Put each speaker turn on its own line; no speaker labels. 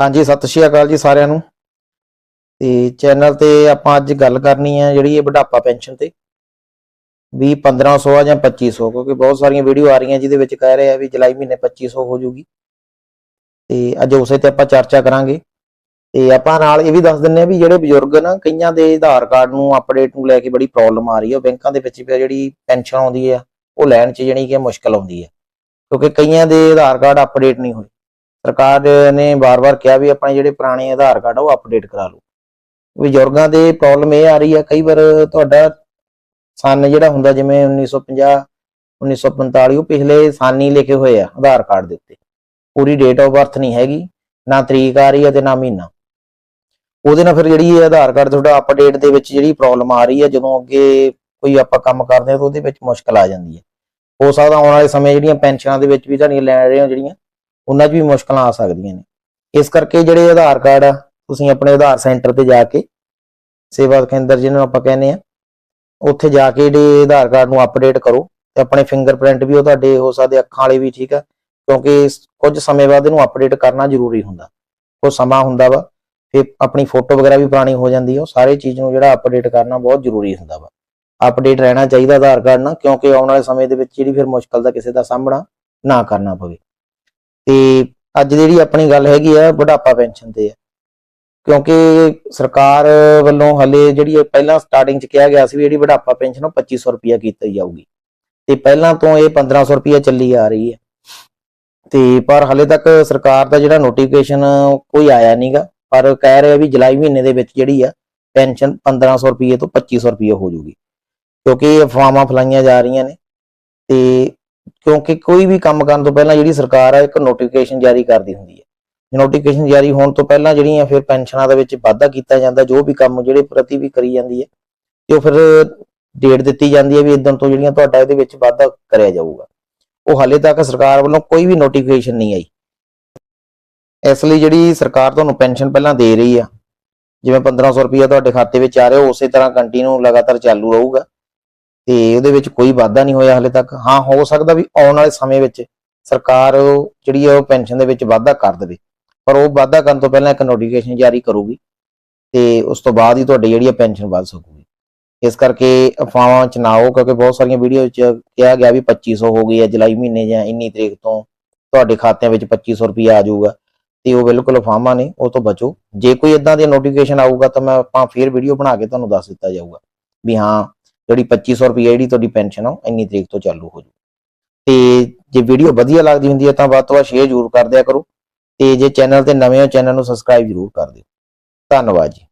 ਹਾਂਜੀ, ਸਤਿ ਸ਼੍ਰੀ ਅਕਾਲ ਜੀ ਸਾਰਿਆਂ ਨੂੰ। ਤੇ ਚੈਨਲ ਤੇ ਆਪਾਂ ਅੱਜ ਗੱਲ ਕਰਨੀ ਹੈ ਜਿਹੜੀ ਇਹ ਬੁਢਾਪਾ ਪੈਨਸ਼ਨ ਤੇ। ਵੀ 1500 ਆ ਜਾਂ 2500 ਕਿਉਂਕਿ ਬਹੁਤ ਸਾਰੀਆਂ ਵੀਡੀਓ ਆ ਰਹੀਆਂ ਜਿਹਦੇ ਵਿੱਚ ਕਹਿ ਰਹੇ ਆ ਵੀ ਜੁਲਾਈ ਮਹੀਨੇ 2500 ਹੋ ਜਾਊਗੀ ਤੇ ਅੱਜ ਉਸੇ ਤੇ ਆਪਾਂ ਚਰਚਾ ਕਰਾਂਗੇ। ਤੇ ਆਪਾਂ ਨਾਲ ਇਹ ਵੀ ਦੱਸ ਦਿੰਨੇ ਆ ਵੀ ਜਿਹੜੇ ਬਜ਼ੁਰਗ ਨਾ, ਕਈਆਂ ਦੇ ਆਧਾਰ ਕਾਰਡ ਨੂੰ ਅਪਡੇਟ ਨੂੰ ਲੈ ਕੇ ਬੜੀ ਪ੍ਰੋਬਲਮ ਆ ਰਹੀ ਹੈ ਬੈਂਕਾਂ ਦੇ ਵਿੱਚ ਵੀ ਜਿਹੜੀ ਪੈਨਸ਼ਨ ਆਉਂਦੀ ਹੈ ਉਹ ਲੈਣ 'ਚ ਜਾਣੀ ਕਿ ਮੁਸ਼ਕਲ ਆਉਂਦੀ ਹੈ ਕਿਉਂਕਿ ਕਈਆਂ ਦੇ ਆਧਾਰ ਕਾਰਡ ਅਪਡੇਟ ਨਹੀਂ ਹੋਏ। ਸਰਕਾਰ ਨੇ ਬਾਰ ਬਾਰ ਕਿਹਾ ਵੀ ਆਪਣੇ ਜਿਹੜੇ ਪੁਰਾਣੇ ਆਧਾਰ ਕਾਰਡ ਉਹ ਅਪਡੇਟ ਕਰਾ ਲਓ। ਬਜ਼ੁਰਗਾਂ ਦੇ ਪ੍ਰੋਬਲਮ ਇਹ ਆ ਰਹੀ ਆ, ਕਈ ਵਾਰ ਤੁਹਾਡਾ ਸਨ ਜਿਹੜਾ ਹੁੰਦਾ ਜਿਵੇਂ 1950 1945 ਉਹ ਪਿਛਲੇ ਸਾਲ ਲਿਖੇ ਹੋਏ ਆ ਆਧਾਰ ਕਾਰਡ ਦੇ ਉੱਤੇ। ਪੂਰੀ ਡੇਟ ਆਫ ਬਰਥ ਨਹੀਂ ਹੈਗੀ, ਨਾ ਤਰੀਕ ਆ ਰਹੀ ਹੈ ਤੇ ਨਾ ਮਹੀਨਾ। ਉਹਦੇ ਨਾਲ ਫਿਰ ਜਿਹੜੀ ਇਹ ਆਧਾਰ ਕਾਰਡ ਤੁਹਾਡਾ ਅਪਡੇਟ ਦੇ ਵਿੱਚ ਜਿਹੜੀ ਪ੍ਰੋਬਲਮ ਆ ਰਹੀ ਹੈ ਜਦੋਂ ਅੱਗੇ ਕੋਈ ਆਪਾਂ ਕੰਮ ਕਰਦੇ ਹਾਂ ਤਾਂ ਉਹਦੇ ਵਿੱਚ ਮੁਸ਼ਕਲ ਆ ਜਾਂਦੀ ਹੈ ਹੋ ਸਕਦਾ ਆਉਣ ਵਾਲੇ ਸਮੇਂ ਜਿਹੜੀਆਂ ਪੈਨਸ਼ਨਾਂ ਦੇ ਵਿੱਚ ਵੀ ਤੁਹਾਡੀਆਂ ਲੈ ਰਹੇ ਹੋ ਜਿਹੜੀਆਂ ਉਹਨਾਂ 'ਚ ਵੀ ਮੁਸ਼ਕਲਾਂ ਆ ਸਕਦੀਆਂ ਨੇ। ਇਸ ਕਰਕੇ ਜਿਹੜੇ ਆਧਾਰ ਕਾਰਡ ਆ, ਤੁਸੀਂ ਆਪਣੇ ਆਧਾਰ ਸੈਂਟਰ ਤੇ ਜਾ ਕੇ ਸੇਵਾ ਕੇਂਦਰ ਜਿਹਨੂੰ ਆਪਾਂ ਕਹਿੰਦੇ ਆ, ਉੱਥੇ ਜਾ ਕੇ ਜਿਹੜੇ ਆਧਾਰ ਕਾਰਡ ਨੂੰ ਅਪਡੇਟ ਕਰੋ ਤੇ ਆਪਣੇ ਫਿੰਗਰਪ੍ਰਿੰਟ ਵੀ ਉਹ ਤੁਹਾਡੇ ਹੋ ਸਕਦੇ, ਅੱਖਾਂ ਵਾਲੇ ਵੀ ਠੀਕ ਆ, ਕਿਉਂਕਿ ਕੁਝ ਸਮੇਂ ਬਾਅਦ ਇਹਨੂੰ ਅਪਡੇਟ ਕਰਨਾ ਜ਼ਰੂਰੀ ਹੁੰਦਾ। ਉਹ ਸਮਾਂ ਹੁੰਦਾ ਵਾ, ਫਿਰ ਆਪਣੀ ਫੋਟੋ ਵਗੈਰਾ ਵੀ ਪੁਰਾਣੀ ਹੋ ਜਾਂਦੀ ਹੈ ਉਹ ਸਾਰੇ ਚੀਜ਼ ਨੂੰ ਜਿਹੜਾ ਅਪਡੇਟ ਕਰਨਾ ਬਹੁਤ ਜ਼ਰੂਰੀ ਹੁੰਦਾ ਵਾ। ਅਪਡੇਟ ਰਹਿਣਾ ਚਾਹੀਦਾ ਆਧਾਰ ਕਾਰਡ ਨਾਲ, ਕਿਉਂਕਿ ਆਉਣ ਵਾਲੇ ਸਮੇਂ ਦੇ ਵਿੱਚ ਜਿਹੜੀ ਫਿਰ ਮੁਸ਼ਕਲ ਦਾ ਕਿਸੇ ਦਾ ਸਾਹਮਣਾ ਨਾ ਕਰਨਾ ਪਵੇ। ਤੇ ਅੱਜ ਜਿਹੜੀ ਆਪਣੀ ਗੱਲ ਹੈਗੀ ਆ, ਬੁਢਾਪਾ ਪੈਨਸ਼ਨ ਤੇ ਆ। ਕਿਉਂਕਿ ਸਰਕਾਰ ਵੱਲੋਂ ਹਲੇ ਜਿਹੜੀ ਇਹ ਪਹਿਲਾਂ ਸਟਾਰਟਿੰਗ ਚ ਕਿਹਾ ਗਿਆ ਸੀ ਵੀ ਜਿਹੜੀ ਬੁਢਾਪਾ ਪੈਨਸ਼ਨ ਉਹ 2500 ਰੁਪਿਆ ਕੀਤੀ ਜਾਊਗੀ। ਤੇ ਪਹਿਲਾਂ ਤੋਂ ਇਹ 1500 ਰੁਪਿਆ ਚੱਲੀ ਆ ਰਹੀ ਹੈ ਤੇ ਪਰ ਹਲੇ ਤੱਕ ਸਰਕਾਰ ਦਾ ਜਿਹੜਾ ਨੋਟੀਫਿਕੇਸ਼ਨ ਕੋਈ ਆਇਆ ਨਹੀਂਗਾ ਪਰ ਕਹਿ ਰਿਹਾ ਵੀ ਜੁਲਾਈ ਮਹੀਨੇ ਦੇ ਵਿੱਚ ਜਿਹੜੀ ਆ, ਪੈਨਸ਼ਨ 1500 ਰੁਪਏ ਤੋਂ 2500 ਰੁਪਏ ਹੋ ਜਾਊਗੀ। ਕਿਉਂਕਿ ਇਹ ਅਫਵਾਹਾਂ ਫਲਾਈਆਂ ਜਾ ਰਹੀਆਂ ਨੇ। ਤੇ ਕਿਉਂਕਿ ਕੋਈ ਵੀ ਕੰਮ ਕਰਨ ਤੋਂ ਪਹਿਲਾਂ ਜਿਹੜੀ ਸਰਕਾਰ ਆ, ਇੱਕ ਨੋਟੀਫਿਕੇਸ਼ਨ ਜਾਰੀ ਕਰਦੀ ਹੁੰਦੀ ਹੈ। ਨੋਟੀਫਿਕੇਸ਼ਨ ਜਾਰੀ ਹੋਣ ਤੋਂ ਪਹਿਲਾਂ ਜਿਹੜੀਆਂ ਫਿਰ ਪੈਨਸ਼ਨਾਂ ਦੇ ਵਿੱਚ ਵਾਧਾ ਕੀਤਾ ਜਾਂਦਾ, ਜੋ ਵੀ ਕੰਮ ਜਿਹੜੇ ਪ੍ਰਤੀ ਵੀ ਕਰੀ ਜਾਂਦੀ ਹੈ, ਤੇ ਉਹ ਫਿਰ ਡੇਟ ਦਿੱਤੀ ਜਾਂਦੀ ਹੈ ਵੀ ਇਦਾਂ ਤੋਂ ਜਿਹੜੀਆਂ ਤੁਹਾਡਾ ਇਹਦੇ ਵਿੱਚ ਵਾਧਾ ਕਰਿਆ ਜਾਊਗਾ। ਉਹ ਹਾਲੇ ਤੱਕ ਸਰਕਾਰ ਵੱਲੋਂ ਕੋਈ ਵੀ ਨੋਟੀਫਿਕੇਸ਼ਨ ਨਹੀਂ ਆਈ। ਇਸ ਲਈ ਜਿਹੜੀ ਸਰਕਾਰ ਤੁਹਾਨੂੰ ਪੈਨਸ਼ਨ ਪਹਿਲਾਂ ਦੇ ਰਹੀ ਆ, ਜਿਵੇਂ 1500 ਰੁਪਏ ਤੁਹਾਡੇ ਖਾਤੇ ਵਿੱਚ ਆ ਰਿਹਾ, ਉਸੇ ਤਰ੍ਹਾਂ ਕੰਟੀਨਿਊ ਲਗਾਤਾਰ ਚਾਲੂ ਰਹੂਗਾ। ਤੇ ਉਹਦੇ ਵਿੱਚ ਕੋਈ ਵਾਧਾ ਨਹੀਂ ਹੋਇਆ ਹਾਲੇ ਤੱਕ। ਹਾਂ, ਹੋ ਸਕਦਾ ਵੀ ਆਉਣ ਵਾਲੇ ਸਮੇਂ ਵਿੱਚ ਸਰਕਾਰ ਜਿਹੜੀ ਹੈ ਉਹ ਪੈਨਸ਼ਨ ਦੇ ਵਿੱਚ ਵਾਧਾ ਕਰ ਦੇਵੇ। ਪਰ ਉਹ ਵਾਧਾ ਕਰਨ ਤੋਂ ਪਹਿਲਾਂ ਇੱਕ ਨੋਟੀਫਿਕੇਸ਼ਨ ਜਾਰੀ ਕਰੂਗੀ ਤੇ ਉਸ ਤੋਂ ਬਾਅਦ ਹੀ ਤੁਹਾਡੀ ਜਿਹੜੀ ਆ ਪੈਨਸ਼ਨ ਵੱਧ ਸਕੂਗੀ। ਇਸ ਕਰਕੇ ਅਫਵਾਹਾਂ ਚ ਨਾ ਆਓ, ਕਿਉਂਕਿ ਬਹੁਤ ਸਾਰੀਆਂ ਵੀਡੀਓ ਵਿੱਚ ਕਿਹਾ ਗਿਆ ਵੀ 2500 ਹੋ ਗਈ ਹੈ ਜੁਲਾਈ ਮਹੀਨੇ ਜਾਂ ਇੰਨੀ ਤਰੀਕ ਤੋਂ ਤੁਹਾਡੇ ਖਾਤਿਆਂ ਵਿੱਚ 2500 ਰੁਪਏ ਆ ਜਾਊਗਾ। ਤੇ ਉਹ ਬਿਲਕੁਲ ਅਫਵਾਹਾਂ ਨੇ, ਉਹ ਤੋਂ ਬਚੋ। ਜੇ ਕੋਈ ਇਦਾਂ ਦੀ ਨੋਟੀਫਿਕੇਸ਼ਨ ਆਊਗਾ ਤਾਂ ਮੈਂ ਆਪਾਂ ਫੇਰ ਵੀਡੀਓ ਬਣਾ ਕੇ ਤੁਹਾਨੂੰ ਦੱਸ ਦਿੱਤਾ ਜਾਊਗਾ ਵੀ ਹਾਂ ਜਿਹੜੀ 2500 ਰੁਪਏ ਜਿਹੜੀ ਤੁਹਾਡੀ ਪੈਨਸ਼ਨ ਆ ਉਹ ਇੰਨੀ ਤਰੀਕ ਤੋਂ ਚਾਲੂ ਹੋ ਜੂ। ਤੇ ਜੇ ਵੀਡੀਓ ਵਧੀਆ ਲੱਗਦੀ ਹੁੰਦੀ ਹੈ ਤਾਂ ਵੱਧ ਤੋਂ ਵੱਧ ਸ਼ੇਅਰ ਜ਼ਰੂਰ ਕਰ ਦਿਆ ਕਰੋ ਤੇ ਜੇ ਚੈਨਲ ਤੇ ਨਵੇਂ ਹੋ ਚੈਨਲ ਨੂੰ ਸਬਸਕ੍ਰਾਈਬ ਜ਼ਰੂਰ ਕਰ ਦਿਓ। ਧੰਨਵਾਦ ਜੀ।